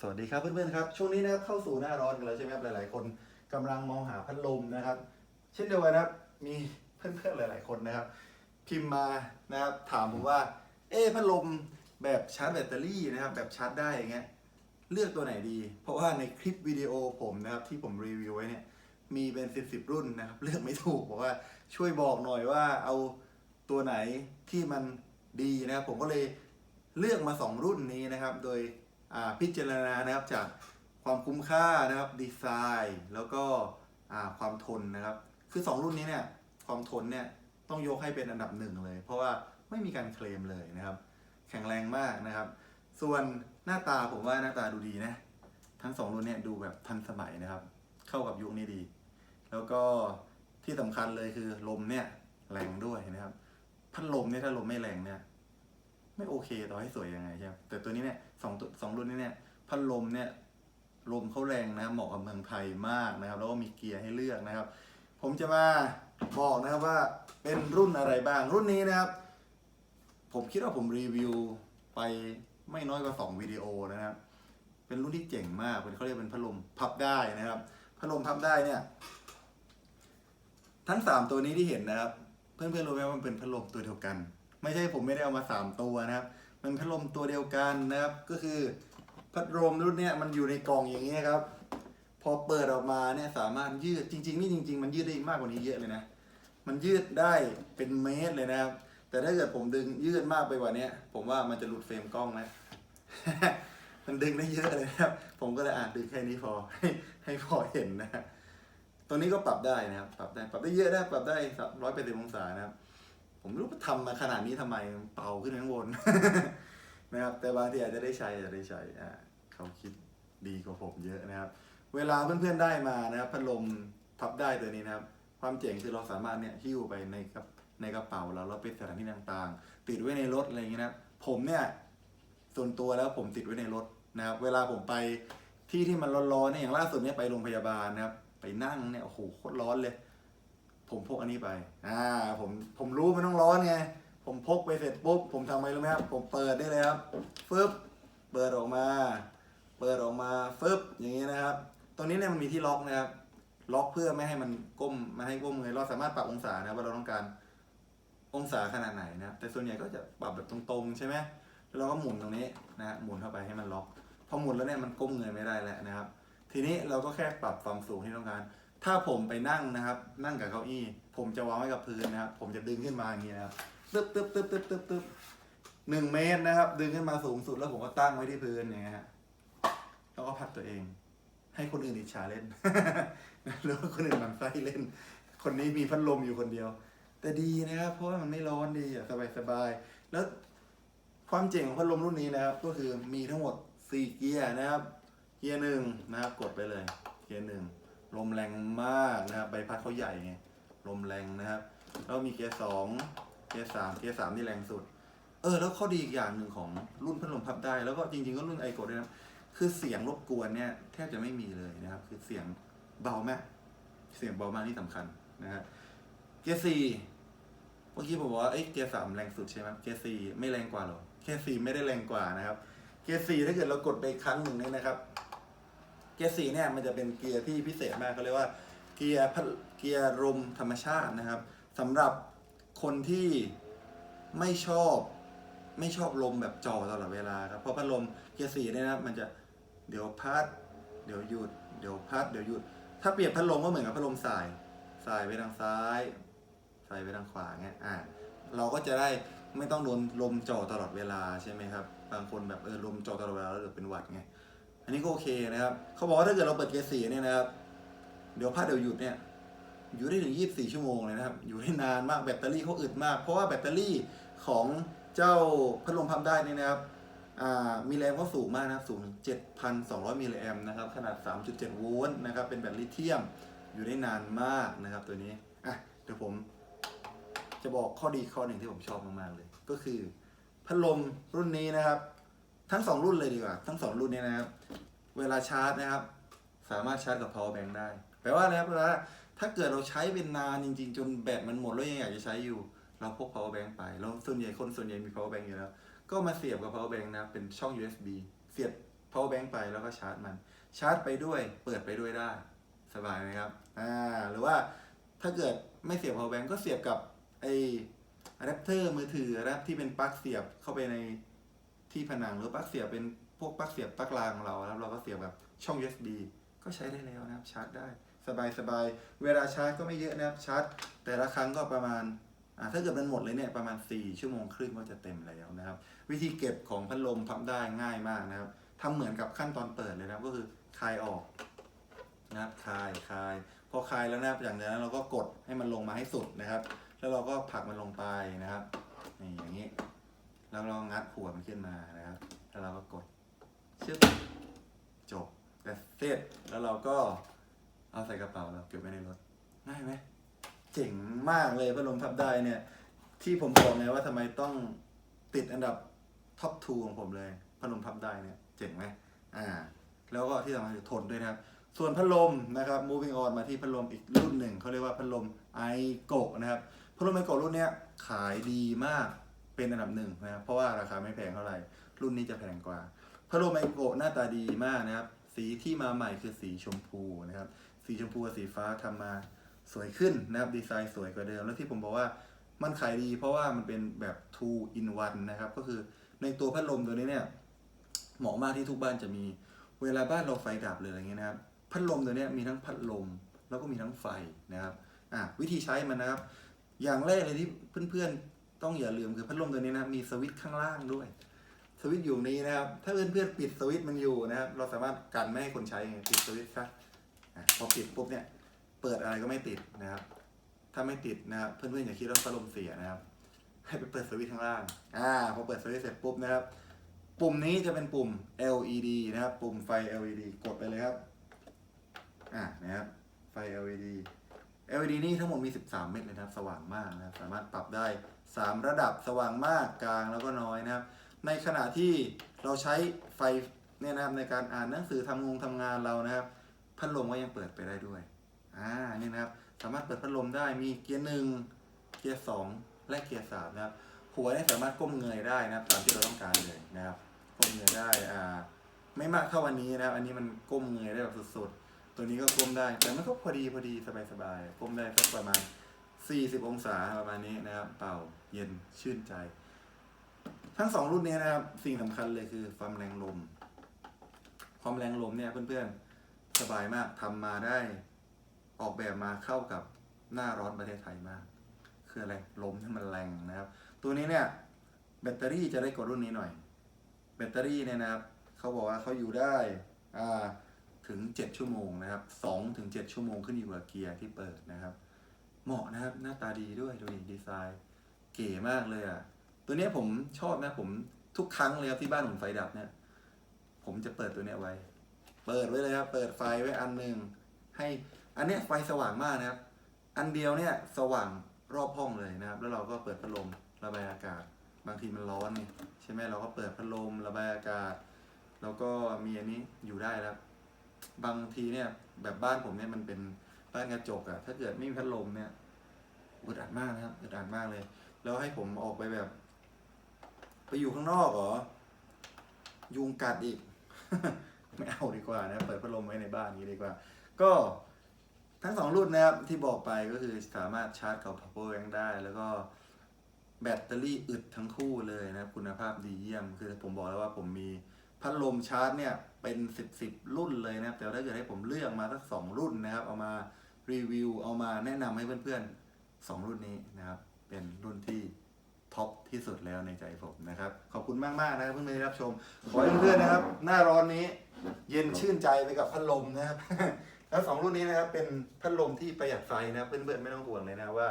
สวัสดีครับเพื่อนๆครับช่วงนี้นะครับเข้าสู่หน้าร้อนกันแล้วใช่ไหมครับหลายๆ คนกำลังมองหาพัดลมนะครับ เช่นเดียวกันนะครับมีเพื่อนๆหลาย ๆ คนนะครับ พิมพ์มานะครับถามผมว่า เอ๊พัดลมแบบชาร์จแบตเตอรี่นะครับ แบบชาร์จได้อย่างเงี้ยเลือกตัวไหนดี เพราะว่าในคลิปวิดีโอผมนะครับที่ผมรีวิวไว้เนี่ยมีเป็นสิบสิบรุ่นนะครับ เลือกไม่ถูกบอกว่าช่วยบอกหน่อยว่าเอาตัวไหนที่มันดีนะครับผมก็เลยเลือกมาสองรุ่นนี้นะครับ โดย พิจารณานะครับจากความคุ้มค่านะครับดีไซน์แล้วก็ความทนนะครับ คือ 2 รุ่นนี้เนี่ยความทนเนี่ยต้องยกให้เป็นอันดับหนึ่งเลย เพราะว่าไม่มีการเคลมเลยนะครับ แข็งแรงมากนะครับ ส่วนหน้าตาผมว่าหน้าตาดูดีนะทั้งสองรุ่นเนี่ยดูแบบทันสมัยนะครับ เข้ากับยุคนี้ดี แล้วก็ที่สำคัญเลยคือลมเนี่ยแรงด้วยนะครับพัดลมเนี่ยถ้าลมไม่แรงเนี่ย ไม่โอเคต่อให้สวยยังไงใช่ไหมแต่ตัวนี้เนี่ยสองตัวสองรุ่นนี้เนี่ยพัดลมเนี่ยลมเขาแรงนะครับเหมาะกับเมืองไทยมากนะครับ แล้วก็มีเกียร์ให้เลือกนะครับ ผมจะมาบอกนะครับว่าเป็นรุ่นอะไรบ้างรุ่นนี้นะครับ ผมคิดว่าผมรีวิวไปไม่น้อยกว่า 2 วิดีโอนะครับ เป็นรุ่นที่เจ๋งมาก เป็นเขาเรียกเป็นพัดลมพับได้นะครับ พัดลมพับได้เนี่ย ทั้งสามตัวนี้ที่เห็นนะครับ เพื่อนๆรู้ไหมว่ามันเป็นพัดลมตัวเดียวกัน ไม่ใช่ผมไม่ได้เอามาสามตัวนะครับ มันพัดลมตัวเดียวกันนะครับ ก็คือพัดลมรุ่นนี้มันอยู่ในกล่องอย่างเงี้ครับ พอเปิดออกมาเนี่ยสามารถยืดจริง ๆ นี่จริง ๆ มันยืดได้มากกว่านี้เยอะเลยนะ มันยืดได้เป็นเมตรเลยนะครับ แต่ถ้าเกิดผมดึงยืดมากไปกว่านี้ผมว่ามันจะหลุดเฟรมกล้องนะมันดึงได้เยอะเลยครับ ผมก็เลยอ่านดึงแค่นี้พอให้ให้พอเห็นนะตัวนี้ก็ปรับได้นะครับ ปรับได้ ปรับได้เยอะนะปรับได้ร้อยแปดสิบองศานะครับ ผมรู้ว่าทำมาขนาดนี้ทำไมเป่าขึ้นข้างบนนะครับ แต่บางทีอาจจะได้ใช้อาจจะได้ใช้อ่าเขาคิดดีกว่าผมเยอะนะครับ เวลาเพื่อนๆได้มานะครับพัดลมพับได้ตัวนี้นะครับ ความเจ๋งคือเราสามารถเนี่ยหิ้วไปในกับในกระเป๋าเราแล้วไปสถานที่ต่างๆ ติดไว้ในรถอะไรอย่างเงี้ยนะผมเนี่ยส่วนตัวแล้วผมติดไว้ในรถนะครับ เวลาผมไปที่ที่มันร้อนๆเนี่ยอย่างล่าสุดเนี่ยไปโรงพยาบาลนะครับ ไปนั่งเนี่ยโอ้โหโคตรร้อนเลย ผมพกอันนี้ไปอ่าผมผมรู้มันต้องร้อนไงผมพกไปเสร็จปุ๊บผมทำไงรู้ไหมครับผมเปิดได้เลยครับฟึบเปิดออกมา เปิดออกมาฟึบอย่างนี้นะครับตรงนี้เนี่ยมันมีที่ล็อกนะครับล็อกเพื่อไม่ให้มันก้มไม่ให้ก้มเงยเราสามารถปรับองศานะว่าเราต้องการองศาขนาดไหนนะครับแต่ส่วนใหญ่ก็จะปรับแบบตรงๆใช่ไหมแล้วเราก็หมุนตรงนี้นะฮะหมุนเข้าไปให้มันล็อกพอหมุนแล้วเนี่ยมันก้มเงยไม่ได้แล้วนะครับ ทีนี้เราก็แค่ปรับความสูงที่ต้องการ ถ้าผมไปนั่งนะครับ นั่งกับเก้าอี้ ผมจะวางไว้กับพื้นนะครับ ผมจะดึงขึ้นมาอย่างนี้นะครับตึ๊บตึ๊บตึ๊บตึ๊บตึ๊บตึ๊บหนึ่งเมตรนะครับ ดึงขึ้นมาสูงสุดแล้วผมก็ตั้งไว้ที่พื้นอย่างเงี้ยฮะแล้วก็พัดตัวเอง ให้คนอื่นอิจฉาเล่นหรือว่าคนอื่นมันไส้เล่น คนนี้มีพัดลมอยู่คนเดียว แต่ดีนะครับ เพราะว่ามันไม่ร้อนดีอะสบายสบายๆแล้วความเจ๋งของพัดลมรุ่นนี้นะครับ ก็คือมีทั้งหมดสี่เกียร์นะครับ เกียร์หนึ่งนะครับ กดไปเลย เกียร์หนึ่ง ลมแรงมากนะครับใบพัดเขาใหญ่ไงลมแรงนะครับ แล้วมีเกียร์สองเกียร์สามเกียร์สามที่แรงสุด เออ แล้วข้อดีอีกอย่างหนึ่งของรุ่นพัดลมพับได้ แล้วก็จริงๆก็รุ่นไอโกด้วยนะคือเสียงรบกวนเนี่ยแทบจะไม่มีเลยนะครับ คือเสียงเบามากเสียงเบามากที่สำคัญนะฮะเกียร์สี่เมื่อกี้ผมบอกว่าเอ้ยเกียร์สามแรงสุดใช่ไหมเกียร์สี่ไม่แรงกว่าหรอเกียร์สี่ไม่ได้แรงกว่านะครับเกียร์สี่ถ้าเกิดเรากดไปครั้งหนึ่งเนี่ยนะครับ เกียร์สี่เนี่ยมันจะเป็นเกียร์ที่พิเศษมากเขาเรียกว่าเกียร์พัดเกียร์ลมธรรมชาตินะครับสำหรับคนที่ไม่ชอบไม่ชอบลมแบบจ่อตลอดเวลาครับเพราะพัดลมเกียร์สี่เนี่ยนะมันจะเดี๋ยวพัด เดี๋ยวหยุด เดี๋ยวพัดเดี๋ยวหยุด ถ้าเปรียบพัดลมก็เหมือนกับพัดลมสายสายไปทางซ้ายสายไปทางขวาเงี้ยอ่าเราก็จะได้ไม่ต้องโดนลมจ่อตลอดเวลาใช่ไหมครับบางคนแบบเออลมจ่อตลอดเวลาแล้วเดี๋ยวเป็นหวัดไง อันนี้ก็โอเคนะครับ เขาบอกว่าถ้าเกิดเราเปิดเกียร์สี่เนี่ยนะครับ เดี๋ยวพัดเดี๋ยวหยุดเนี่ย อยู่ได้ถึง 24 ชั่วโมงเลยนะครับ อยู่ได้นานมาก แบตเตอรี่เขาอึดมาก เพราะว่าแบตเตอรี่ของเจ้าพัดลมพับได้นี่นะครับอ่ามีแรงก็สูงมากนะครับ สูงถึง7,200 มิลลิแอมป์นะครับ ขนาด 3.7 โวลต์นะครับ เป็นแบตลิเธียม อยู่ได้นานมากนะครับตัวนี้ อะ เดี๋ยวผมจะบอกข้อดีข้อหนึ่งที่ผมชอบมากๆเลย ก็คือพัดลมรุ่นนี้นะครับ ทั้งสองรุ่นเลยดีกว่า ทั้งสองรุ่นนี้นะครับ เวลาชาร์จนะครับ สามารถชาร์จกับ power bank ได้ แปลว่าอะไรครับเวลาถ้าเกิดเราใช้เป็นนานจริง ๆ จนแบตมันหมดแล้วยังอยากจะใช้อยู่ เราพก power bank ไปแล้วส่วนใหญ่คนส่วนใหญ่มี power bank อยู่แล้ว ก็มาเสียบกับ power bank นะเป็นช่อง USB เสียบ power bank ไปแล้วก็ชาร์จมัน ชาร์จไปด้วย เปิดไปด้วยได้ สบายไหมครับ อ่า หรือว่าถ้าเกิดไม่เสียบ power bank ก็เสียบกับไออะแดปเตอร์มือถือนะครับที่เป็นปลั๊กเสียบเข้าไปใน ที่ผนังหรือปลั๊กเสียบเป็นพวกปลั๊กเสียบปลั๊กรางของเราแล้วเราก็เสียบแบบช่อง USB ก็ใช้ได้แล้วนะครับชาร์จได้สบายสบายเวลาชาร์จก็ไม่เยอะนะครับชาร์จ แต่ละครั้งก็ประมาณอ่าถ้าเกิดมันหมดเลยเนี่ยประมาณ 4 ชั่วโมงครึ่งก็จะเต็มแล้วนะครับ วิธีเก็บของพัดลมพับได้ง่ายมากนะครับทำเหมือนกับขั้นตอนเปิดเลยนะก็คือคลายออกนะครับคลายคลายพอคลายแล้วนะครับอย่างนั้นเราก็กดให้มันลงมาให้สุดนะครับ แล้วเราก็ผลักมันลงไปนะครับนี่อย่างนี้ แล้วเรางัดหัวมันขึ้นมานะครับ แล้วเราก็กดชึบจบแต่เสร็จแล้วเราก็เอาใส่กระเป๋าแล้วเก็บไว้ในรถง่ายไหมเจ๋งมากเลยพัดลมพับได้เนี่ย ที่ผมบอกไงว่าทำไมต้องติดอันดับท็อปทูของผมเลยพัดลมพับได้เนี่ย เจ๋งไหมอ่า แล้วก็ที่สำคัญคือทนด้วยนะครับ ส่วนพัดลมนะครับ moving on มาที่พัดลมอีกรุ่นหนึ่งเขาเรียกว่าพัดลมไอโกะนะครับพัดลมไอโกะรุ่นเนี้ยขายดีมาก เป็นอันดับหนึ่งนะครับ เพราะว่าราคาไม่แพงเท่าไหร่ รุ่นนี้จะแพงกว่าพัดลมไอโกะหน้าตาดีมากนะครับ สีที่มาใหม่คือสีชมพูนะครับ สีชมพูกับสีฟ้าทำมาสวยขึ้นนะครับดีไซน์สวยกว่าเดิม แล้วที่ผมบอกว่ามันขายดี เพราะว่ามันเป็นแบบ two in one นะครับ ก็คือในตัวพัดลมตัวนี้เนี่ยเหมาะมากที่ทุกบ้านจะมีเวลาบ้านเราไฟดับเลยอะไรเงี้ยนะครับ พัดลมตัวนี้มีทั้งพัดลมแล้วก็มีทั้งไฟนะครับอะวิธีใช้มันนะครับ อย่างแรกเลยที่เพื่อนๆ ต้องอย่าลืมคือพัดลมตัวนี้นะมีสวิตช์ข้างล่างด้วย สวิตช์อยู่นี้นะครับ ถ้าเพื่อนๆปิดสวิตช์มันอยู่นะครับ เราสามารถกันไม่ให้คนใช้ไงปิดสวิตช์ซะพอปิดปุ๊บเนี่ย เปิดอะไรก็ไม่ติดนะครับ ถ้าไม่ติดนะครับเพื่อนๆอย่าคิดว่าพัดลมเสียนะครับ ให้ไปเปิดสวิตช์ข้างล่างอ่าพอเปิดสวิตช์เสร็จปุ๊บนะครับ ปุ่มนี้จะเป็นปุ่ม LED นะครับ ปุ่มไฟ LED กดไปเลยครับอ่านะครับไฟ LED LED นี่ทั้งหมดมี 13 เม็ดเลยนะครับ สว่างมากนะครับ สามารถปรับได้ 3 ระดับสว่างมากกลางแล้วก็น้อยนะครับ ในขณะที่เราใช้ไฟเนี่ยนะครับในการอ่านหนังสือทำงงทำงานเรานะครับ พัดลมก็ยังเปิดไปได้ด้วย อ่า นี่นะครับ สามารถเปิดพัดลมได้ มีเกียร์หนึ่งเกียร์สองและเกียร์สามนะครับ หัวเนี่สามารถก้มเงยได้นะครับ ตามที่เราต้องการเลยนะครับ ก้มเงยได้ อ่า ไม่มากเท่าวันนี้นะครับ อันนี้มันก้มเงยได้แบบสุดๆ ตัวนี้ก็ก้มได้ แต่มันก็พอดีพอดีสบายๆก้มได้สักประมาณ 40 องศาประมาณนี้นะครับ เป่าเย็นชื่นใจ ทั้งสองรุ่นนี้นะครับ สิ่งสำคัญเลยคือความแรงลม ความแรงลมเนี่ยเพื่อนๆสบายมากทำมาได้ออกแบบมาเข้ากับหน้าร้อนประเทศไทยมาก คืออะไรลมที่มันแรงนะครับ ตัวนี้เนี่ยแบตเตอรี่จะได้กว่ารุ่นนี้หน่อย แบตเตอรี่เนี่ยนะครับเขาบอกว่าเขาอยู่ได้อ่า ถึง 7 ชั่วโมงนะครับ2ถึง 7 ชั่วโมงขึ้นอยู่กับเกียร์ที่เปิดนะครับ เหมาะนะครับหน้าตาดีด้วยดูดิดีไซน์ เก๋มากเลยอะ ตัวนี้ผมชอบนะผมทุกครั้งเลยครับที่บ้านผมไฟดับเนี่ย ผมจะเปิดตัวเนี้ยไว้ เปิดไว้เลยครับ เปิดไฟไว้อันหนึ่งให้อันเนี้ยไฟสว่างมากนะครับ อันเดียวเนี่ยสว่างรอบห้องเลยนะครับ แล้วเราก็เปิดพัดลมระบายอากาศ บางทีมันร้อนนี่ใช่ไหมเราก็เปิดพัดลมระบายอากาศ แล้วก็มีอันนี้อยู่ได้แล้ว บางทีเนี่ยแบบบ้านผมเนี่ยมันเป็นบ้านกระจกอะถ้าเกิดไม่มีพัดลมเนี่ยอึดอัดมากนะครับอึดอัดมากเลย แล้วให้ผมออกไปแบบ ไปอยู่ข้างนอกเหรอ ยุงกัดอีก ไม่เอาดีกว่านะ เปิดพัดลมไว้ในบ้านนี้ดีกว่า ก็ทั้งสองรุ่นนะครับที่บอกไปก็คือสามารถชาร์จกับ power bank ได้ แล้วก็แบตเตอรี่อึดทั้งคู่เลยนะครับคุณภาพดีเยี่ยม คือผมบอกแล้วว่าผมมี พัดลมชาร์จเนี่ยเป็นสิบสิบรุ่นเลยนะครับ แต่ถ้าเกิดให้ผมเลือกมาสักสองรุ่นนะครับ เอามารีวิว เอามาแนะนำให้เพื่อนๆสองรุ่นนี้นะครับ เป็นรุ่นที่ท็อปที่สุดแล้วในใจผมนะครับ ขอบคุณมากมากๆนะครับเพื่อนๆที่รับชม ขอให้เพื่อนๆนะครับ หน้าร้อนนี้เย็นชื่นใจไปกับพัดลมนะครับ แล้วสองรุ่นนี้นะครับเป็นพัดลมที่ประหยัดไฟนะครับเพื่อนๆไม่ต้องห่วงเลยนะว่า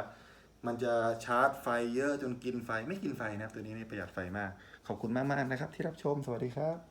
มันจะชาร์จไฟเยอะจนกินไฟไม่กินไฟนะครับ ตัวนี้นี่ประหยัดไฟมาก ขอบคุณมากๆนะครับ ที่รับชมสวัสดีครับ